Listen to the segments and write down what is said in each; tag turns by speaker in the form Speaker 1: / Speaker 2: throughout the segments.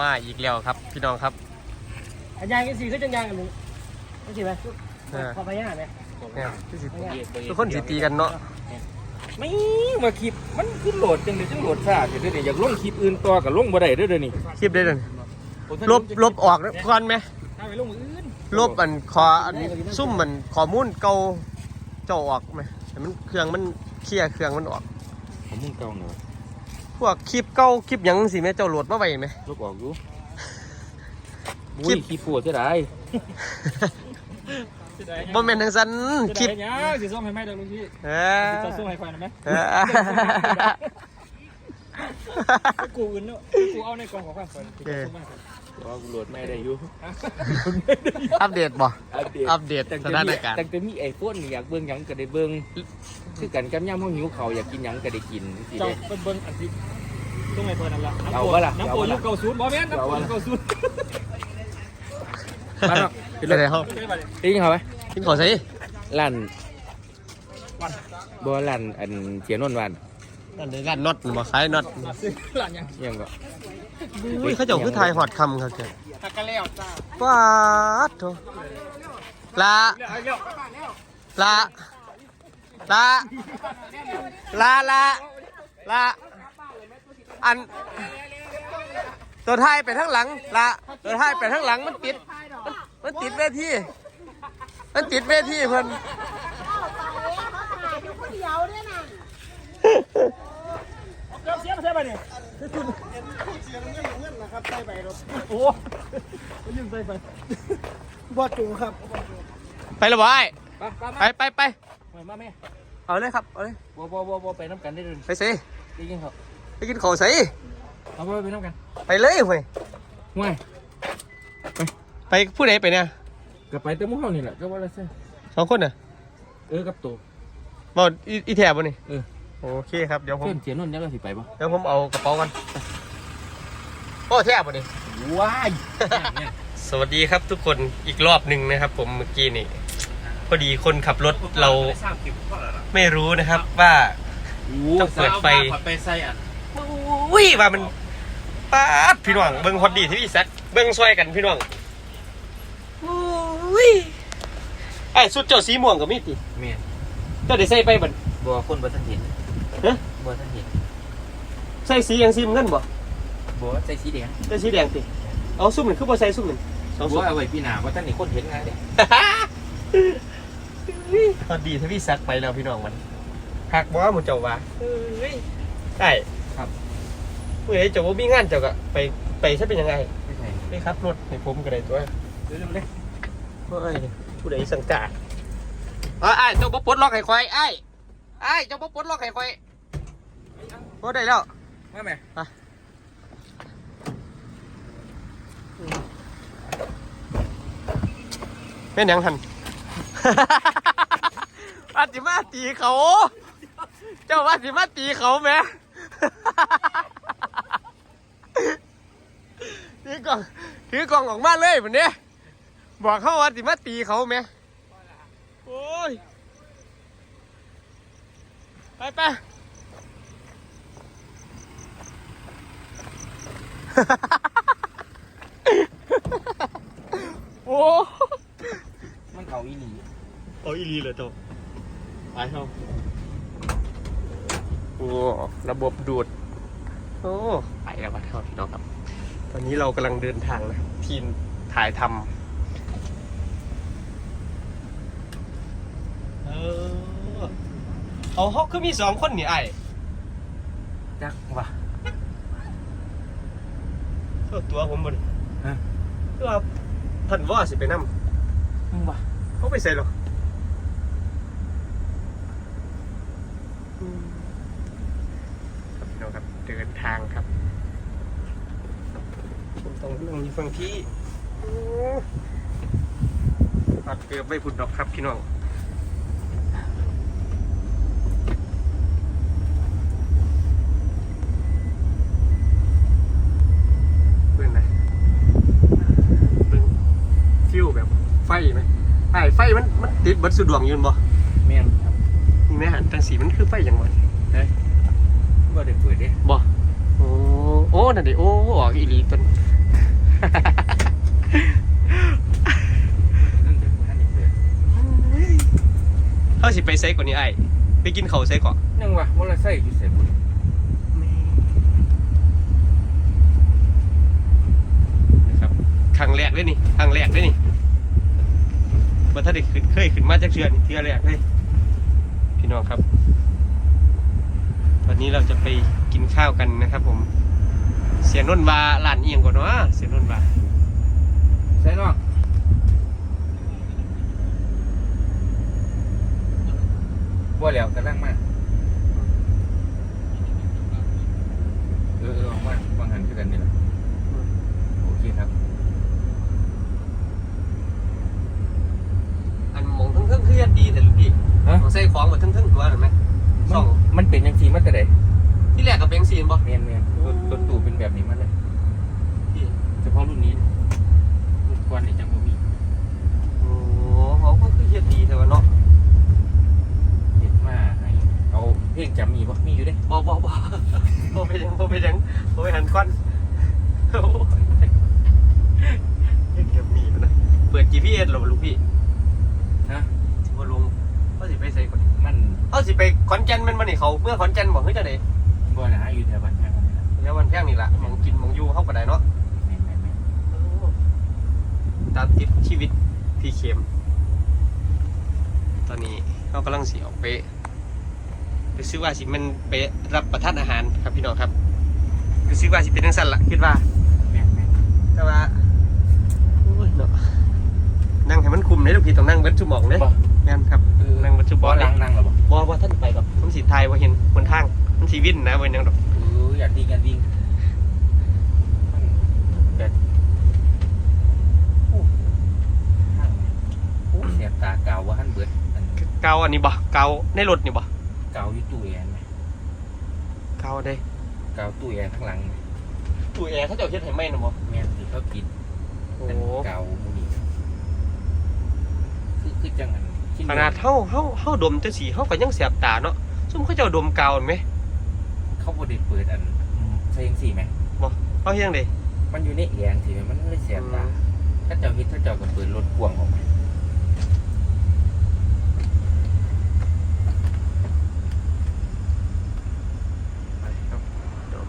Speaker 1: มาอีกแล้วครับ พี่น้องครับ
Speaker 2: อันยางกันสีขึ้นจังยางกันมึงไม่ใช่ไหม
Speaker 1: เออ
Speaker 2: พอไปย่าไหม
Speaker 1: เนี่ยที่สิทุกคนสิตีกันเนาะ
Speaker 3: ไม่มาคลิปมันขึ้นโหลดจังเลยจังโหลดซาเดี๋ยวนี้อยากลงคลิปอื่นต่อกับลงบ่ได้เด้อเดี๋ยวนี้
Speaker 1: คลิปได้เลยลบลบออกก่อนไหม
Speaker 3: ถ้าไปลงมืออื่น
Speaker 1: ลบอันคออันซุ่มมันข้อมูลเก่าเจ้าออกไหมให้มันเครื่องมันเคลียร์เครื่องมันออก
Speaker 3: ผมมึงเก่าเนาะ
Speaker 1: พ วกคลิปเก่าคลิปหยังสิแม่เจ้าโหลดมาไว้ไหม
Speaker 3: ลบออกอยู่
Speaker 1: คลิ
Speaker 3: คลิ
Speaker 1: ป
Speaker 3: ปคลิปปวดเท่าไหร่
Speaker 1: บ่แม่นทั้งสันคลิป
Speaker 3: เนี้ยสิส่งให้ไหมเด้อลุงพี่
Speaker 1: เออ
Speaker 3: จะส่งให้ไฟนะไหม
Speaker 1: เออ
Speaker 3: กูอื่นเนาะกูเอาในกล่องของข้างไฟกูจะส่งมาให้ว่ากูโหลดไม่ได้อยู่
Speaker 1: อัปเดตบ่
Speaker 3: อัป เดต
Speaker 1: อัปเดตสถานการณ์
Speaker 3: ตั้งแต่มีไอโฟนอยากเบิ่งหยังก็ได้เบิ่งคือกันกับย่ำห้องหิวเขาวอยากกินหยังก็ได้กินสิ
Speaker 2: เจ้า
Speaker 3: เด้
Speaker 2: เป็นเบิ้งอันที่ต้องไงเพิ่นนั่นละ
Speaker 3: เอาวะล่ะ
Speaker 2: น้ำโปยุคเก่าศูนย์บ่แม่นน้ำโปยุคเก่าศูนย์
Speaker 3: มาเนาะ
Speaker 1: ไปไหนเขา
Speaker 3: ได้ยินเขาไหม
Speaker 1: กินขอใส่
Speaker 3: ร้านบ่ร้านอันเสียนนท์วัน
Speaker 1: นั่นเลยร้านน็อตมาขายน็อต
Speaker 2: ซื้อหลานยัง
Speaker 3: ยังก็
Speaker 1: อุ้ยเขาเจ้าคือทายหอดคำครับแก
Speaker 2: หักกันแล้วจ้า
Speaker 1: ป้าดโถ ละละละละละละอัน ตัวท้ายไปทั้งหลังละตัวท้ายไปทั้งหลังมันติด มันมันติดเวทีมันติดเวทีเพิ่น
Speaker 2: เริ่มเสียมาใช่ป่ะเนี่ยโอ้ไปยืมใส่ไปบอดจูครับ
Speaker 1: ไปและบ่ไอ้
Speaker 3: ไปไป
Speaker 1: ไปไปไป
Speaker 3: ไปมาแม่
Speaker 1: เอาเลยครับเอาเลย
Speaker 3: บ่บ่บ่บ่ไปน้ำกันได้เลย
Speaker 1: ไปสิ
Speaker 3: ได้ยินเขา
Speaker 1: ไปกินข้าวสิ
Speaker 3: เอาไปไปน้ำกัน
Speaker 1: ไปเลยเว้ย
Speaker 3: ห่วย
Speaker 1: ไปผู้ใดไปเนี่ย
Speaker 3: ก็ไปแต่หมู่เฮานี่แหละก็ว่าละเซ่
Speaker 1: สองคนน่ะ
Speaker 3: เออกับตัว
Speaker 1: บออีอีแถบบ่นี่
Speaker 3: เออ
Speaker 1: โอเคครับเดี๋ยวผม
Speaker 3: เพื่อนเสียนนท์ยังก็สิไปบ่
Speaker 1: เดี๋ยวผมเอากระเป๋ากันโอ้แทบบ่นี่
Speaker 3: ว้าย
Speaker 1: สวัสดีครับทุกคนอีกรอบหนึ่งนะครับ ผมเมื่อกี้นี่ พอดีคนขับรถเราไม่รู้นะครับว่าต้องเปิดไฟ
Speaker 3: ไปใส่อัน
Speaker 1: อุ้ยว่ามันป๊าดพี่น้องเบิ้งฮอตดีที่พี่แซคเบิ้งซอยกันพี่น้องอุ้ยไอ้สุดเจ้าสีม่วงกับมีดติ
Speaker 3: เมีย
Speaker 1: เจ้าได้ใส่ไปบัด
Speaker 3: บ่คนบ่ทันเห็น
Speaker 1: ฮะ
Speaker 3: บ่ทันเห็น
Speaker 1: ใส่สีอย่างสีมันเงินบ่
Speaker 3: บ่ใส่สีแดง
Speaker 1: ใส่สีแดงติเอาซุ่มหนึ่งคือบ่ใส่ซุ่มหนึ่งสองซุ่
Speaker 3: บ่
Speaker 1: ม
Speaker 3: เอาไว้พี่หน้าบ่ทันนี่คนเห็นไงเด้
Speaker 1: พอดีถ้าพี่ซักไปแล้วพี่น้องมันหักบ่หมดเจ้าว่าเอ้ยได้
Speaker 3: ครับ
Speaker 1: เมื่อไหร่เจ้าบ่มีงานเจ้าก็ไปไปใช่เป็นยังไง
Speaker 3: ไม่ใช่
Speaker 1: ไปครับรถให้ผมก็ได้ตัว
Speaker 3: เร็วๆเลย
Speaker 1: เฮ้ยผู้ใดสังกัดเอ้ยอ้ายเจ้าบ่ปลดล็อกให้ควายอ้ายอ้ายเจ้าบ่ปลดล็อกให้ควายบ่ได้แล้ว
Speaker 3: มาแม่
Speaker 1: แม่นหยังหัน ว่าสิมาตีเขา เจ้าว่าสิมาตีเขาแหม่ถือกล่องถือกล่องออกมาเลยเหมือนเนี้ยบอกเขาว่าสิมาตีเขาแหม่โอ้ย ไปไปโอ้
Speaker 3: มันเขาอีหลี
Speaker 1: เอาอีรีเลยตัว ไปเถอะโอ้ระบบดูด โอ้ ไปแล้วครับพี่น้องครับ ตอนนี้เรากำลังเดินทางนะครับทีมถ่ายทำเออ เอาเขาคือมีสองคนนี่ไอ้
Speaker 3: จักว่ะ
Speaker 1: เท่าตัวผมบน
Speaker 3: ฮะ
Speaker 1: คือว่าท่านว่าสิไปนั่
Speaker 3: มึงว่ะ
Speaker 1: เขาไปใส่หรอครับพี่น้องครับเดิน ทางครับผมต้องเรื่องนี้ฟังที่โอ้ปัดเกือบไม่ผุดดอกครับพี่น้องเพื่อนไหนเบิ่งฟิวแบบไฟไหมไอ้ไฟมันมันติดเบัดสุดดวงอยืนบ่
Speaker 3: แม่นครับ
Speaker 1: นี่แม่หันจังสีมันคือไฟอย่างบ่เฮ้ย
Speaker 3: บ่ได้เปิดเด้
Speaker 1: บ่ โอ้โอ้นั่นดิโอ้ออกอีหลีตนเขาสิไปไซก่อนนี้ไอ้ไปกินเขาวไซก่อน
Speaker 3: ยังว่ะมอเตอร์ไซค์อยู่เสร็จบุญ
Speaker 1: นะครับครั้งแรกเลยนี่ครั้งแรกเลยนี่ว่าถ้าได้ขึ้นเคยขึ้นมาจากเชือนี่เทือแรกเลยพี่น้องครับ วันนี้เราจะไปกินข้าวกันนะครับ ผม เสียนนท์วาร้านเอียงก่อนเนาะเสียนนท์วา
Speaker 3: ใช่น้องว่าแล้วกำลังมาเออเออออกมาบางหันคือกันนี่แหละโอเคครับ
Speaker 1: อันหมองทึ่งๆคือยัดดีแต่ลูกพี่
Speaker 3: ฮะ
Speaker 1: ของใส่ของกับทึ่งๆตัวเห็นไหมสอง
Speaker 3: มันเป็นยังสีมันแต่ไหน
Speaker 1: ที่แรกกับเบงซีนบ่
Speaker 3: เมียนเมียนรถรถตู้เป็นแบบนี้มาเลย
Speaker 1: พี่
Speaker 3: เฉพาะรุ่นนี้รุ่นก่อนนี่จังบ่มี
Speaker 1: โอ้เขาก็คือยัดดีแต่ว่าเนาะ
Speaker 3: เห็นมาให้เอาเพลงจำมีบ่มีอยู่เด้
Speaker 1: บ่บ่บ่บ่ไปยังบ่ไปยังบ่ไปหันก้อนโอ้ยเก็บมีดนะเปิด GPS หรอลูกพี่
Speaker 3: ฮะ
Speaker 1: สิบ่ลง เขาสิไปใส่ก่อน
Speaker 3: มัน
Speaker 1: เขาสิไปขอนแก่นแมันมานี่เขาเมื่อขอนแก่นบอกเฮ้ยจะไหน
Speaker 3: บ่นะอยู่แถวบ้านแพงกันนี่ล่ะ
Speaker 1: แล้ววันแพงนี่ล่ะหมองกินหมองอยู่เข้าก็ได้เนาะ
Speaker 3: แม่นแม่นแม่น
Speaker 1: ตามติดชีวิตพี่เข็มตอนนี้เขากำลังสีออกไปไปซื้อว่าสิมันไปรับประทานอาหารครับพี่น้องครับไปซื้อว่าสิเป็นทังสั้นล่ะคิดว่า
Speaker 3: แม่นแม่น
Speaker 1: แต่ว่าโอ้ยเนาะนั่งให้มันคุมเลยลูกพี่ต้องนั่งเบิดชั่วโมงเลย
Speaker 3: บ่
Speaker 1: แม่นครับ
Speaker 3: เออ
Speaker 1: นั่งเบิดชั่วโม
Speaker 3: บ่
Speaker 1: งเล
Speaker 3: นั่
Speaker 1: ย
Speaker 3: งนั่งแล้วบ่
Speaker 1: บ่ว่าท่านไปแบบมันสีไทยว่าเห็นบนทางมันสีวินนะเว้ยนังดอก
Speaker 3: เอออยากดีกันดีมันแบบโอ้ทางโอ้เสียบตาเกาว่าหันเบิดอัน
Speaker 1: เกาอันนี้บ่เกาในรถนี่บ่
Speaker 3: เกาอยู่ตู้แอร์ไหม
Speaker 1: เกาได้
Speaker 3: เกาตู้แอร์ข้างหลังไหม
Speaker 1: ตู้แอร์เขาเจะเฮ็ดให้ไหมนะบ่
Speaker 3: แม่นที่เขาปิด
Speaker 1: โอ้
Speaker 3: เป็นเกาหมูนี่คือคือจังหันคิ
Speaker 1: ขนาดเฮาเฮาเฮาดมจังซี่เฮาก็ยังแสบตาเนาะซุ่มเขาเจ้าดมกาวเห็นไหม
Speaker 3: เขาบไดเปิดอันใช่ยังสี่ไหม
Speaker 1: เขาเฮ็ดจังได๋
Speaker 3: มันอยู่ในแองสิแม่มันไม่ได้เสียบตาถ้าเจ้าฮิตถ้าเจ้าก็เปิดรถพ่วงออกมา
Speaker 1: ไปครับเดี๋ยว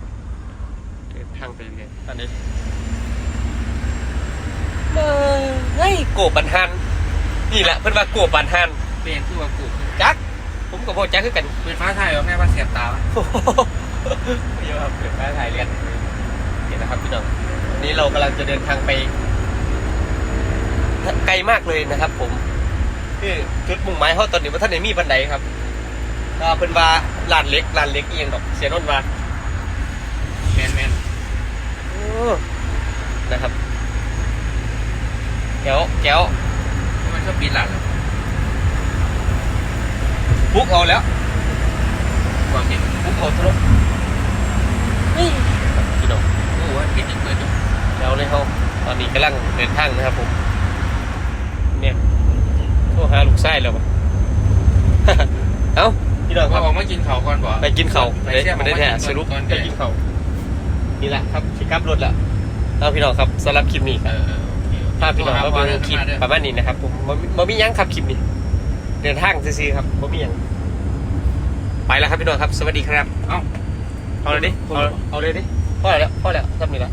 Speaker 1: เดินทางไปเรื่อยๆตอนนี้เฮ้ยโกบันฮัน นี่แหละเพิ่นว่าโกบันฮัน
Speaker 3: เป็นคือว่ากู
Speaker 1: จัก ผมก็บ่จักคือกัน
Speaker 3: เปิดฟ้าไทยว่าแม่ว่าเสียบตาวะ
Speaker 1: เดี๋ยวครับเกิดมาถ่ายเรียนเห็นนะครับพี่น้องวันนี้เรากำลังจะเดินทางไป ไกลมากเลยนะครับ ผมคือจุดมุ่งหมายเขาตอนนี้ว่าท่านไหนมีบันไดครับก็เป็นว่าลานเล็กลานเล็กเอียงดอกเสียนนท์ว่า
Speaker 3: แมนแมน
Speaker 1: โอ้นะครับแก้วแก้ว
Speaker 3: มันชอบ ปีนหลัง
Speaker 1: พุกเอาแล้ว
Speaker 3: ความจริง
Speaker 1: พุกเอาทะลุนี่พี่น้อง
Speaker 3: โอ้ยปิดอีกเปิดอยู่
Speaker 1: แล้วเลยเขาตอนนี้กำลังเดินทางนะครับผมเนี่ยโทรหาลูกไส้แล้วปะเอ้าพี่น้องค
Speaker 3: พอ
Speaker 1: รับ
Speaker 3: ออกมากินเขาก่อนบ่
Speaker 1: ไปกินเขาว
Speaker 3: ไป
Speaker 1: ได้
Speaker 3: เชี่ย
Speaker 1: มันได้แท้สรุป
Speaker 3: ก่อน
Speaker 1: ไปกินเขาวนี่แหละครับชิกับรถละเอาพี่น้องครับสำหรับคลิปนี้ค
Speaker 3: เอ
Speaker 1: รับ
Speaker 3: อเออโอเคโอเค
Speaker 1: ถ้าพี่น้องมาเบิ่งคลิป
Speaker 3: เด้อ
Speaker 1: ประมาณนี้นะครับผมบ่มีบ่มีหยังครับคลิปนี้ เดินทางซื่อๆครับบ่มีหยังไปแล้วครับพี่น้องครับ สวัสดีครับ
Speaker 3: เอ้า
Speaker 1: เอาเลยดิเอาเอาเลยดิพอแล้วพอแล้วทำนี่ละ